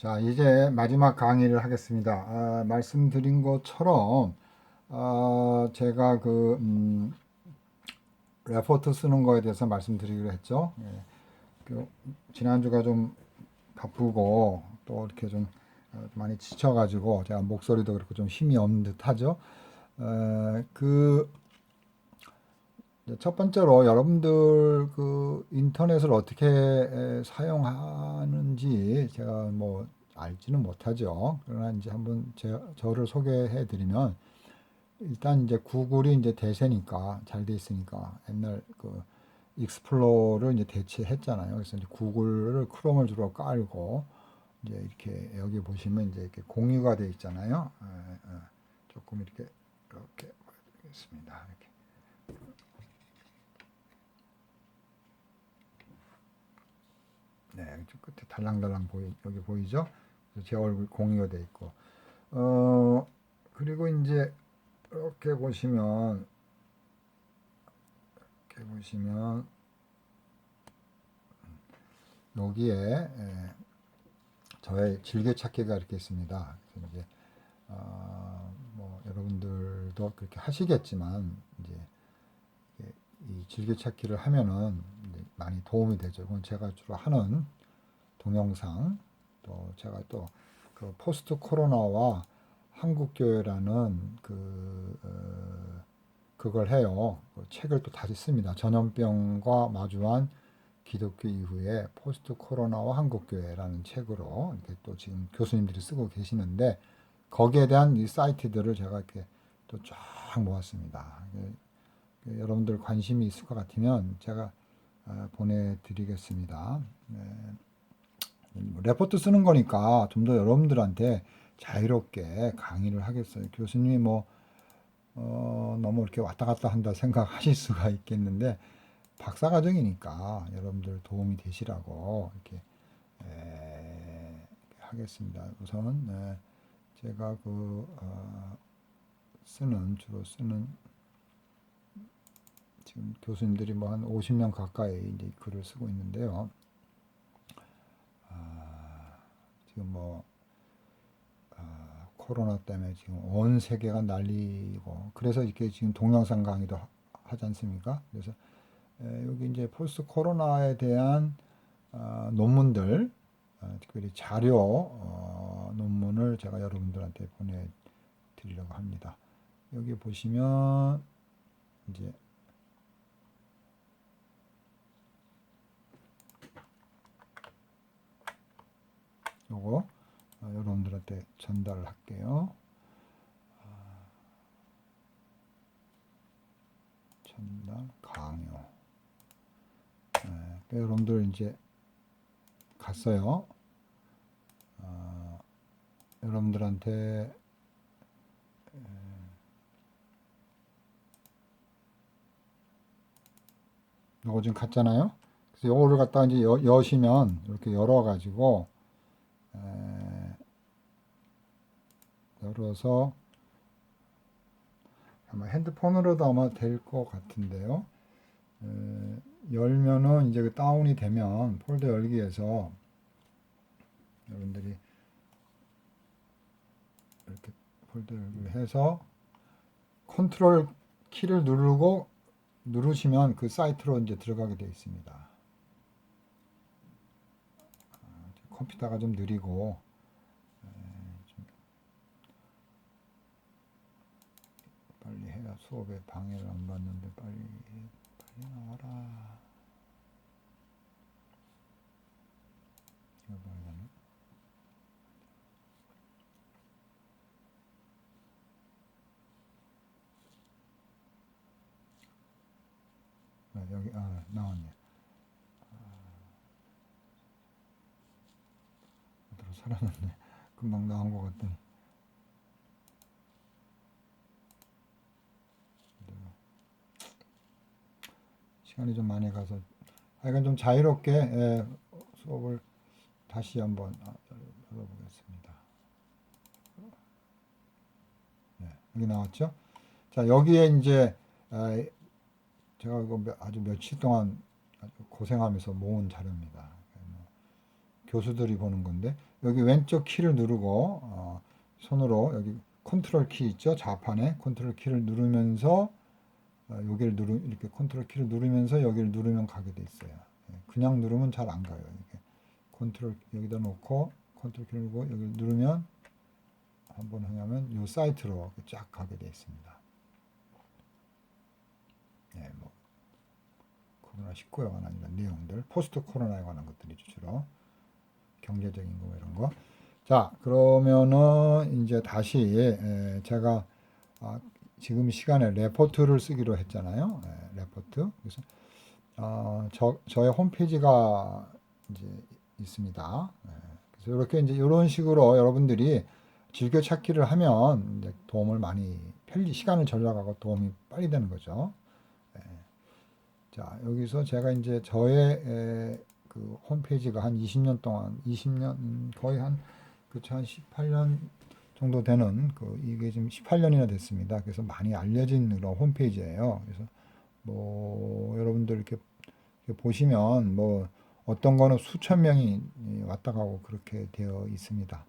자, 이제 마지막 강의를 하겠습니다. 아, 말씀드린 것처럼, 아, 제가 그, 음, 레포트 쓰는 거에 대해서 말씀드리기로 했죠. 예. 그, 지난주가 좀 바쁘고, 또 이렇게 좀 어, 많이 지쳐가지고, 제가 목소리도 그렇고 좀 힘이 없는 듯 하죠. 어, 그, 첫 번째로 여러분들 그 인터넷을 어떻게 에, 사용하는지 제가 뭐 알지는 못하죠. 그러나 이제 한번 제, 저를 소개해 드리면 일단 이제 구글이 이제 대세니까 잘 돼 있으니까 옛날 그 익스플로러를 이제 대체했잖아요. 그래서 이제 구글을 크롬을 주로 깔고 이제 이렇게 여기 보시면 이제 이렇게 공유가 돼 있잖아요. 조금 이렇게 이렇게 보여드리겠습니다. 이렇게. 네, 저 끝에 달랑달랑 보이 여기 보이죠? 제 얼굴 공유가 돼 있고, 어 그리고 이제 이렇게 보시면 이렇게 보시면 여기에 에, 저의 즐겨찾기가 이렇게 있습니다. 이제 어, 뭐 여러분들도 그렇게 하시겠지만 이제 이 즐겨찾기를 하면은 많이 도움이 되죠. 그건 제가 주로 하는 동영상 또 제가 또 그 포스트 코로나와 한국 교회라는 그 어, 그걸 해요. 그 책을 또 다시 씁니다. 전염병과 마주한 기독교 이후에 포스트 코로나와 한국 교회라는 책으로 이렇게 또 지금 교수님들이 쓰고 계시는데 거기에 대한 이 사이트들을 제가 이렇게 또 쫙 모았습니다. 그 여러분들 관심이 있을 것 같으면 제가 어, 보내드리겠습니다. 네. 뭐 레포트 쓰는 거니까 좀 더 여러분들한테 자유롭게 강의를 하겠어요. 교수님이 뭐 어, 너무 이렇게 왔다 갔다 한다 생각하실 수가 있겠는데 박사과정이니까 여러분들 도움이 되시라고 이렇게 에, 하겠습니다. 우선 네, 제가 그 어, 쓰는 주로 쓰는 지금 교수님들이 뭐 한 50명 가까이 이제 글을 쓰고 있는데요. 아, 지금 뭐 아, 코로나 때문에 지금 온 세계가 난리고 그래서 이렇게 지금 동영상 강의도 하- 하지 않습니까? 그래서 에, 여기 이제 포스트 코로나에 대한 아, 논문들 아, 특별히 자료 어, 논문을 제가 여러분들한테 보내드리려고 합니다. 여기 보시면 이제 요거 어, 여러분들한테 전달을 할게요. 아, 전달 강요. 네, 그러니까 여러분들 이제 갔어요. 아, 여러분들한테 에, 요거 지금 갔잖아요. 그래서 요거를 갖다가 이제 여, 여시면 이렇게 열어가지고 에, 열어서 아마 핸드폰으로도 아마 될 것 같은데요. 에, 열면은 이제 그 다운이 되면 폴더 열기에서 여러분들이 이렇게 폴더 열기를 해서 컨트롤 키를 누르고 누르시면 그 사이트로 이제 들어가게 되어 있습니다. 아, 컴퓨터가 좀 느리고 에, 좀 빨리 해야 수업에 방해를 안 받는데 빨리 빨리 나와라. 아, 여기 아 나왔네. 어디로 사라졌네. 금방 나온 것 같더니. 그래요. 시간이 좀 많이 가서 하여간 좀 자유롭게 예, 수업을 다시 한번 아, 열어보겠습니다. 네, 여기 나왔죠? 자, 여기에 이제 아, 제가 이거 몇- 아주 며칠 동안 고생하면서 모은 자료입니다. 뭐 교수들이 보는 건데 여기 왼쪽 키를 누르고 어, 손으로 여기 컨트롤 키 있죠? 좌판에 컨트롤 키를 누르면서 어, 여기를 누르 이렇게 컨트롤 키를 누르면서 여기를 누르면 가게 돼 있어요. 예, 그냥 누르면 잘 안 가요. 이렇게 컨트롤 여기다 놓고 컨트롤 키를 누르고 여기 누르면 한번 하면 이 사이트로 쫙 가게 돼 있습니다. 예, 뭐 코로나 19에 관한 이런 내용들, 포스트 코로나에 관한 것들이죠 주로 경제적인 거 이런 거. 자 그러면은 이제 다시 에, 제가 아, 지금 시간에 레포트를 쓰기로 했잖아요. 예, 레포트. 그래서 어, 저 저의 홈페이지가 이제 있습니다. 예, 그래서 이렇게 이제 이런 식으로 여러분들이 즐겨 찾기를 하면 이제 도움을 많이 편리 시간을 절약하고 도움이 빨리 되는 거죠. 예. 자 여기서 제가 이제 저의 에, 그 홈페이지가 한 20년 동안 20년 음, 거의 한 그쵸 한 18년 정도 되는 그 이게 지금 18년이나 됐습니다. 그래서 많이 알려진 그런 홈페이지예요. 그래서 뭐 여러분들 이렇게, 이렇게 보시면 뭐 어떤 거는 수천 명이 왔다 가고 그렇게 되어 있습니다.